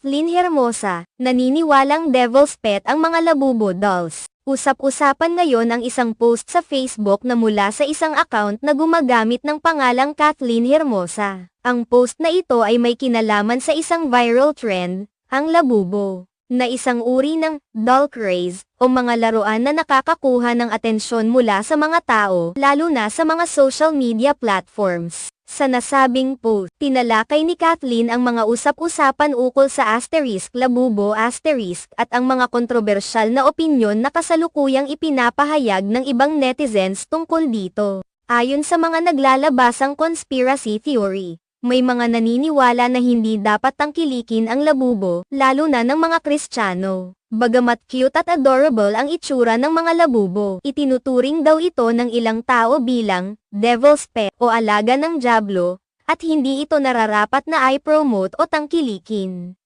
Kathleen Hermosa, naniniwalang devil's pet ang mga labubo dolls. Usap-usapan ngayon ang isang post sa Facebook na mula sa isang account na gumagamit ng pangalang Kathleen Hermosa. Ang post na ito ay may kinalaman sa isang viral trend, ang labubo, na isang uri ng doll craze o mga laruan na nakakakuha ng atensyon mula sa mga tao, lalo na sa mga social media platforms. Sa nasabing post, tinalakay ni Kathleen ang mga usap-usapan ukol sa asterisk labubo asterisk at ang mga kontrobersyal na opinyon na kasalukuyang ipinapahayag ng ibang netizens tungkol dito. Ayon sa mga naglalabasang conspiracy theory, may mga naniniwala na hindi dapat tangkilikin ang labubo, lalo na ng mga Kristiyano. Bagamat cute at adorable ang itsura ng mga labubo, itinuturing daw ito ng ilang tao bilang devil's pet o alaga ng diablo, at hindi ito nararapat na i-promote o tangkilikin.